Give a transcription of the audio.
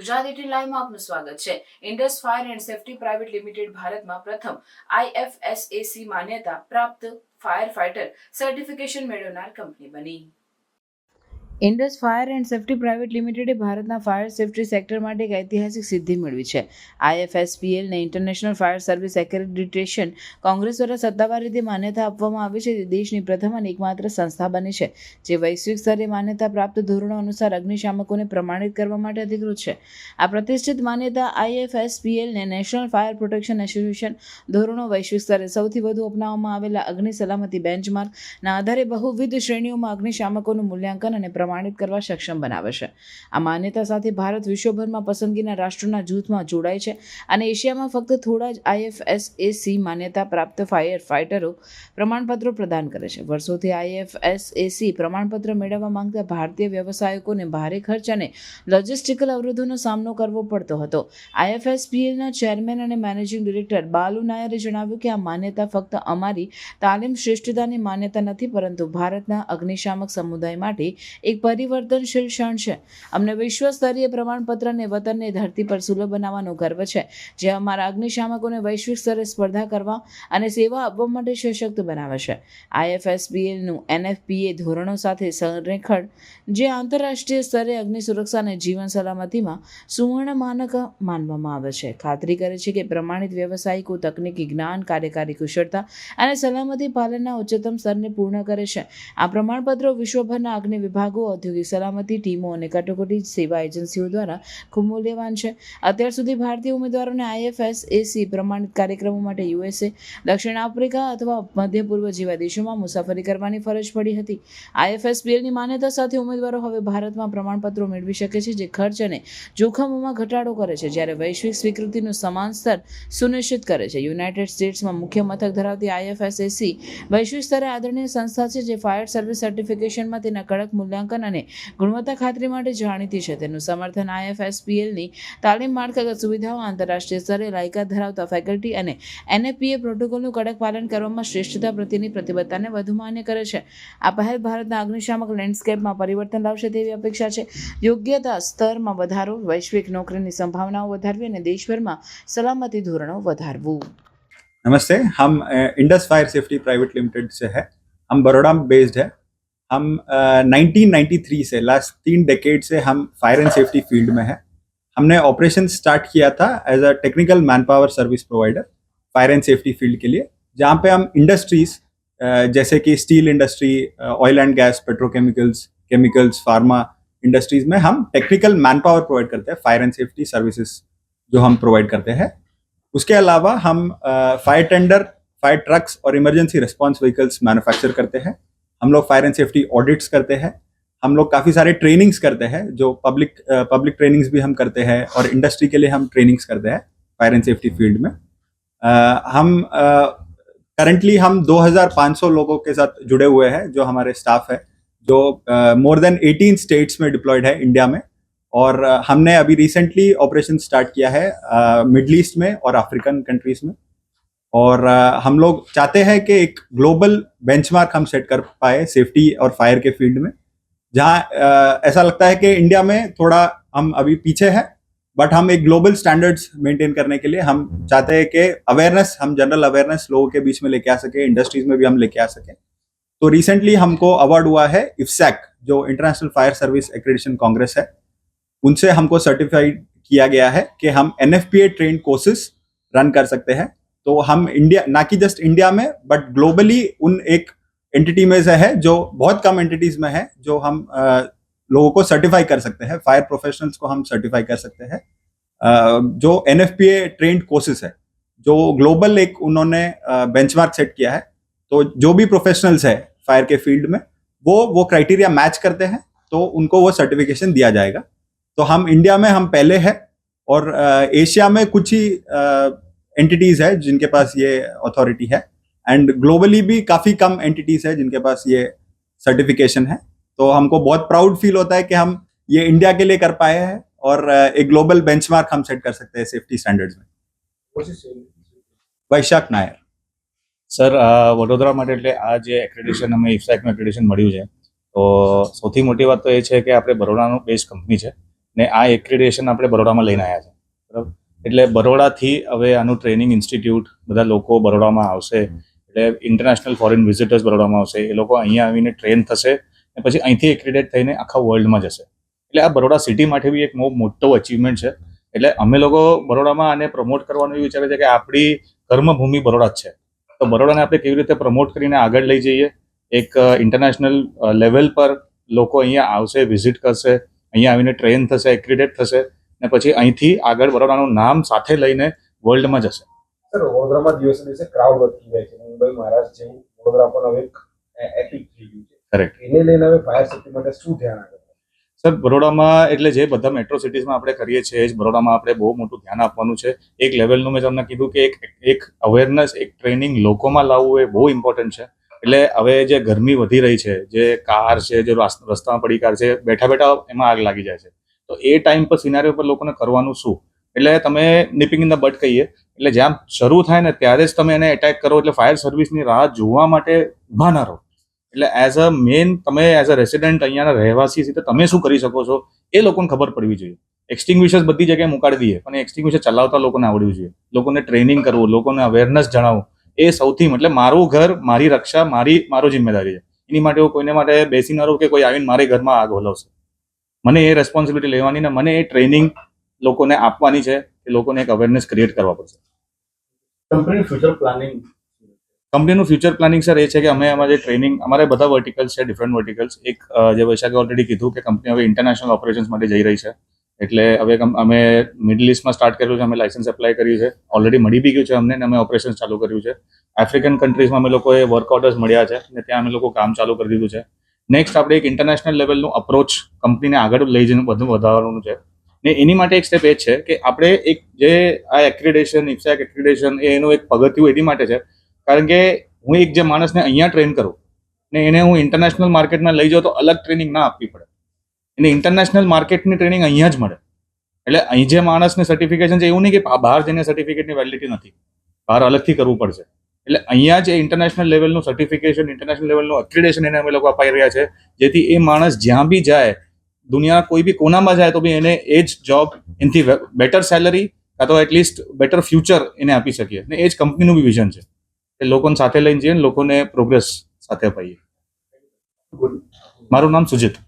ગુજરાતી લાઈવમાં આપનું સ્વાગત છે. Indus fire and safety private limited ભારતમાં પ્રથમ આઈએફએસએસી માન્યતા પ્રાપ્ત ફાયર ફાઇટર સર્ટિફિકેશન મેળવનાર કંપની બની. Indus fire and safety private લિમિટેડે ભારતના ફાયર સેફટી સેક્ટર માટે એક ઐતિહાસિક સિદ્ધિ મેળવી છે. આઈએફએસપીએલને international fire service accreditation congress દ્વારા સત્તાવાર રીતે માન્યતા આપવામાં આવી છે. જે દેશની પ્રથમ અને એકમાત્ર સંસ્થા બની છે, જે વૈશ્વિક સ્તરે માન્યતા પ્રાપ્ત ધોરણો અનુસાર અગ્નિશામકોને પ્રમાણિત કરવા માટે અધિકૃત છે. આ પ્રતિષ્ઠિત માન્યતા આઈએફએસપીએલને નેશનલ ફાયર પ્રોટેક્શન એસોસિએશન ધોરણો વૈશ્વિક સ્તરે સૌથી વધુ અપનાવવામાં આવેલા અગ્નિ સલામતી બેન્ચમાર્કના આધારે બહુવિધ શ્રેણીઓમાં અગ્નિશામકોનું મૂલ્યાંકન અને પ્રમાણિત કરવા સક્ષમ બનાવે છે. આ માન્યતા સાથે ભારત વિશ્વભરમાં પસંદગીના રાષ્ટ્રોના જૂથમાં જોડાય છે અને એશિયામાં ફક્ત થોડા જ આઈએફએસએસી માન્યતા પ્રાપ્ત ફાયર ફાઇટરો પ્રમાણપત્રો પ્રદાન કરે છે. વર્ષોથી આઈએફએસએસી પ્રમાણપત્ર મેળવવા માંગતા ભારતીય વ્યવસાયકોને ભારે ખર્ચ અને લોજિસ્ટિકલ અવરોધોનો સામનો કરવો પડતો હતો. આઈએફએસપીએલના ચેરમેન અને મેનેજિંગ ડિરેક્ટર બાલુ નાયરે જણાવ્યું કે આ માન્યતા ફક્ત અમારી તાલીમ શ્રેષ્ઠતાની માન્યતા નથી, પરંતુ ભારતના અગ્નિશામક સમુદાય માટે એક પરિવર્તનશીલ ક્ષણ છે. અમને વિશ્વ સ્તરીય પ્રમાણપત્રને વતનને ધરતી પર સુલભ બનાવવાનો ગર્વ છે. જે અમારા અગ્નિશામકોને વૈશ્વિક સ્તરે સ્પર્ધા કરવા અને સેવા આપવા માટે સશક્ત બનાવે છે. આઈએફએસબીએલનું એનએફપીએ ધોરણો સાથે સંરેખણ, જે આંતરરાષ્ટ્રીય સ્તરે અગ્નિ સુરક્ષા અને જીવન સલામતીમાં સુવર્ણ માનક માનવામાં આવે છે. ખાતરી કરે છે કે પ્રમાણિત વ્યવસાયિકો તકનીકી જ્ઞાન, કાર્યકારી કુશળતા અને સલામતી પાલનના ઉચ્ચતમ સ્તરને પૂર્ણ કરે છે. આ પ્રમાણપત્રો વિશ્વભરના અગ્નિ વિભાગો ઔદ્યોગિક સલામતી ટીમો અને કટોકટી સેવા એજન્સીઓ દ્વારા ખૂબ મૂલ્યવાન છે. અત્યાર સુધી ભારતીય ઉમેદવારોને આઈએફએસએસી પ્રમાણિત કાર્યક્રમો માટે યુએસએ, દક્ષિણ આફ્રિકા અથવા મધ્ય પૂર્વ જેવા દેશોમાં મુસાફરી કરવાની ફરજ પડી હતી. આઈએફએસપીએલની માન્યતા સાથે ઉમેદવારો હવે ભારતમાં પ્રમાણપત્રો મેળવી શકે છે જે ખર્ચ અને જોખમોમાં ઘટાડો કરે છે. જ્યારે વૈશ્વિક સ્વીકૃતિનું સમાન સ્તર સુનિશ્ચિત કરે છે. યુનાઇટેડ સ્ટેટ્સમાં મુખ્ય મથક ધરાવતી આઈએફએસએસી વૈશ્વિક સ્તરે આદરણીય સંસ્થા છે જે ફાયર સર્વિસ સર્ટિફિકેશનમાં તેના કડક મૂલ્યાંકન અને ગુણવત્તા ખાતરી માટે જાણીતી છે તેનું સમર્થન આઈએફએસપીએલની તાલીમ માળખાગત સુવિધાઓ આંતરરાષ્ટ્રીય સ્તરે લાયકાત ધરાવતા ફેકલ્ટી અને એનએપીએ પ્રોટોકોલનું કડક પાલન કરવામાં શ્રેષ્ઠતા પ્રત્યેની પ્રતિબદ્ધતાને વધુ માન્ય કરે છે આ પહેલ ભારતના અગ્નિશામક લેન્ડસ્કેપમાં પરિવર્તન લાવશે તેવી અપેક્ષા છે યોગ્યતા સ્તરમાં વધારો વૈશ્વિક નોકરીની સંભાવનાઓ વધારવી અને દેશભરમાં સલામતી ધોરણો વધારવું नमस्ते हम Indus fire safety private limited से है हम बड़ोड़ा में बेस्ड है हम अ, 1993 से लास्ट तीन डेकेड से हम फायर एंड सेफ्टी फ़ील्ड में है। हमने ऑपरेशन स्टार्ट किया था as a technical manpower service provider fire and safety field के लिए जहाँ पे हम इंडस्ट्रीज़ जैसे कि steel industry oil and gas petrochemicals chemicals pharma industries में हम टेक्निकल मैन पावर प्रोवाइड करते हैं फायर एंड सेफ्टी सर्विसेज़ जो हम प्रोवाइड करते हैं। उसके अलावा हम फायर टेंडर फायर ट्रक्स और इमरजेंसी रिस्पॉन्स व्हीकल्स मैन्युफैक्चर करते हैं। हम लोग फायर एंड सेफ्टी ऑडिट्स करते हैं। हम लोग काफ़ी सारे ट्रेनिंग्स करते हैं जो पब्लिक पब्लिक ट्रेनिंग्स भी हम करते हैं और इंडस्ट्री के लिए हम ट्रेनिंग्स करते हैं फायर एंड सेफ्टी फ़ील्ड में। अ, हम करंटली हम 2500 लोगों के साथ जुड़े हुए हैं जो हमारे स्टाफ है जो मोर देन 18 स्टेट्स में डिप्लॉयड है इंडिया में। और हमने अभी रिसेंटली ऑपरेशन स्टार्ट किया है मिडल ईस्ट में और अफ्रीकन कंट्रीज़ में। और हम लोग चाहते हैं कि एक ग्लोबल बेंचमार्क हम सेट कर पाए सेफ्टी और फायर के फ़ील्ड में, जहाँ ऐसा लगता है कि इंडिया में थोड़ा हम अभी पीछे हैं, बट हम एक ग्लोबल स्टैंडर्ड्स मेंटेन करने के लिए हम चाहते हैं कि अवेयरनेस हम जनरल अवेयरनेस लोगों के बीच में लेके आ सके इंडस्ट्रीज़ में भी हम लेके आ सके। तो रिसेंटली हमको अवार्ड हुआ है इफ्सैक जो international fire service accreditation congress है। उनसे हमको सर्टिफाइड किया गया है कि हम N F P A train courses run कर सकते हैं। तो हम इंडिया ना कि जस्ट इंडिया में बट ग्लोबली उन एक एंटिटी में से है जो बहुत कम एंटिटीज में है जो हम अ, लोगों को सर्टिफाई कर सकते हैं फायर प्रोफेशनल्स को हम सर्टिफाई कर सकते हैं। जो N F P A trained courses है जो ग्लोबल एक उन्होंने बेंचमार्क सेट किया है तो जो भी प्रोफेशनल्स है फायर के फ़ील्ड में वो वो क्राइटेरिया मैच करते हैं तो उनको वो सर्टिफिकेशन दिया जाएगा। तो हम इंडिया में हम पहले हैं और एशिया में कुछ ही एंटिटीज है जिनके पास ये अथॉरिटी है एंड ग्लोबली भी काफ़ी कम एंटिटीज है जिनके पास ये सर्टिफिकेशन है तो हमको बहुत प्राउड फील होता है कि हम ये इंडिया के लिए कर पाए हैं और अ, एक ग्लोबल बेंचमार्क हम सेट कर सकते हैं सेफ्टी स्टैंडर्ड्स में વૈશાખ નાયર સર આ વડોદરા માટે એટલે આ જે એક્રેડિશન અમે ઇફસાઇકનું એક્રેડિશન મળ્યું છે તો સૌથી મોટી વાત તો એ છે કે આપણે બરોડાનું બેસ્ટ કંપની છે ને આ એક્રેડિએશન આપણે બરોડામાં લઈને આવ્યા છે બરાબર એટલે બરોડાથી હવે આનું ટ્રેનિંગ ઇન્સ્ટિટ્યૂટ બધા લોકો બરોડામાં આવશે. એટલે ઇન્ટરનેશનલ ફોરેન વિઝિટર્સ બરોડામાં આવશે. એ લોકો અહીંયા આવીને ટ્રેન થશે અને પછી અહીંથી એક્રેડિટ થઈને આખા વર્લ્ડમાં જશે. એટલે આ બરોડા સિટી માટે બી એક બહુ મોટો અચીવમેન્ટ છે. એટલે અમે લોકો બરોડામાં આને પ્રમોટ કરવાનું એવું વિચારે છે કે આપણી કર્મભૂમિ બરોડા જ છે. તો બરોડાને આપણે કેવી રીતે પ્રમોટ કરીને આગળ લઈ જઈએ? એક ઇન્ટરનેશનલ લેવલ પર લોકો અહીંયા આવશે વિઝિટ કરશે અહીંયા આવીને ટ્રેન થશે એક્રિડેટ થશે. ને પછી અહીંથી આગળ બરોડાનું નામ સાથે લઈને વર્લ્ડમાં જશે. સર વડોદરામાં દિવસે દિવસે ક્રાઉડ વધતી જાય છે. મુંબઈ મહારાષ્ટ્ર જેવું વડોદરા પણ હવે એપિક થઈ ગયું છે. કરેક્ટ એને લઈને હવે ફાયર સેફ્ટી માટે શું ધ્યાન આપે સર બરોડામાં એટલે જે બધા મેટ્રો સિટીઝમાં આપણે કરીએ છીએ જ બરોડામાં આપણે બહુ મોટું ધ્યાન આપવાનું છે. એક લેવલનું મેં તમને કીધું કે એક એક અવેરનેસ એક ટ્રેનિંગ લોકોમાં લાવવું એ બહુ ઇમ્પોર્ટન્ટ છે. એટલે હવે જે ગરમી વધી રહી છે જે કાર છે જે રાસ- રસ્તામાં પડી કાર છે બેઠા બેઠા એમાં આગ લાગી જાય છે. તો એ ટાઈમ પર સિનારીઓ પર લોકોને કરવાનું શું? એટલે તમે નિપિંગ ઇન ધ બટ કહીએ, એટલે જ્યાં શરૂ થાય ને ત્યારે જ તમે એને એટેક કરો, એટલે ફાયર સર્વિસની રાહ જોવા માટે ઊભા ના રહો. એટલે એઝ અ મેન તમે એઝ અ રેસિડેન્ટ અહીંયાના રહેવાસી છે તમે શું કરી શકો છો? એ લોકોને ખબર પડવી જોઈએ. એક્સટિંગ્વિશર્સ બધી જગ્યાએ મુકાડી દઈએ, પણ એક્સટિંગ્વિશર ચલાવતા લોકોને આવડવું જોઈએ. લોકોને ટ્રેનિંગ કરવું, લોકોને અવેરનેસ જણાવવું. એ સૌથી એટલે મારું ઘર, મારી રક્ષા, મારી, મારો જિમ્મેદારી છે. એની માટે હું કોઈને માટે બેસી રહું કે કોઈ આવીને મારે ઘરમાં આગ હલાવશે? મને એ રેસ્પોન્સિબિલિટી લેવાની ને મને એ ટ્રેનિંગ લોકોને આપવાની છે કે લોકોને એક અવેરનેસ ક્રિએટ કરવા પડશે. કંપની ફ્યુચર પ્લાનિંગ કંપનીનું ફ્યુચર પ્લાનિંગ સર એ છે કે અમે અમારે ટ્રેનિંગ અમારે બધા વર્ટિકલ્સ છે ડિફરન્ટ વર્ટિકલ્સ એક જે વૈશાખે ઓલરેડી કીધું કે કંપની હવે ઇન્ટરનેશનલ ઓપરેશન્સ માટે જઈ રહી છે. એટલે હવે અમે મિડલ ઇસ્ટમાં સ્ટાર્ટ કર્યું છે અમે લાઇસન્સ એપ્લાય કર્યું છે. ઓલરેડી મળી બી ગયું છે અમને અમે ઓપરેશન ચાલુ કર્યું છે. આફ્રિકન કન્ટ્રીઝમાં અમે લોકોએ વર્ક ઓર્ડર્સ મળ્યા છે અને ત્યાં અમે લોકો કામ ચાલુ કરી દીધું છે. નેક્સ્ટ આપણે એક ઇન્ટરનેશનલ લેવલનું અપ્રોચ કંપનીને આગળ લઈ જઈને બધું વધારવાનું છે. ને એની માટે એક સ્ટેપ એ છે કે આપણે એક જે આ એક્રિડેશન ઇફ્સેક એક્રિડેશન એનું એક પગથિયું એની માટે છે. કારણ કે હું એક જે માણસને અહીંયા ટ્રેન કરું ને એને હું ઇન્ટરનેશનલ માર્કેટમાં લઈ જાઉં તો અલગ ટ્રેનિંગ ના આપવી પડે. એને ઇન્ટરનેશનલ માર્કેટની ટ્રેનિંગ અહીંયા જ મળે. એટલે અહીં જે માણસને સર્ટિફિકેશન છે એવું નહીં કે બહાર જઈને સર્ટિફિકેટની વેલિડિટી નથી. બહાર અલગથી કરવું પડશે. એટલે અહીંયા જે ઇન્ટરનેશનલ લેવલનું સર્ટિફિકેશન ઇન્ટરનેશનલ લેવલનું અક્રિડેશન એને અમે લોકો અપાઈ રહ્યા છે. જેથી એ માણસ જ્યાં બી જાય દુનિયા કોઈ બી કોનામાં જાય તો બી એને એ જ જોબ એનાથી બેટર સેલરી કાં તો એટલીસ્ટ બેટર ફ્યુચર એને આપી શકીએ. ને એ જ કંપનીનું બી વિઝન છે. એ લોકોને સાથે લઈને જઈએ ને લોકોને પ્રોગ્રેસ સાથે અપાઈએ. મારું નામ સુજીત.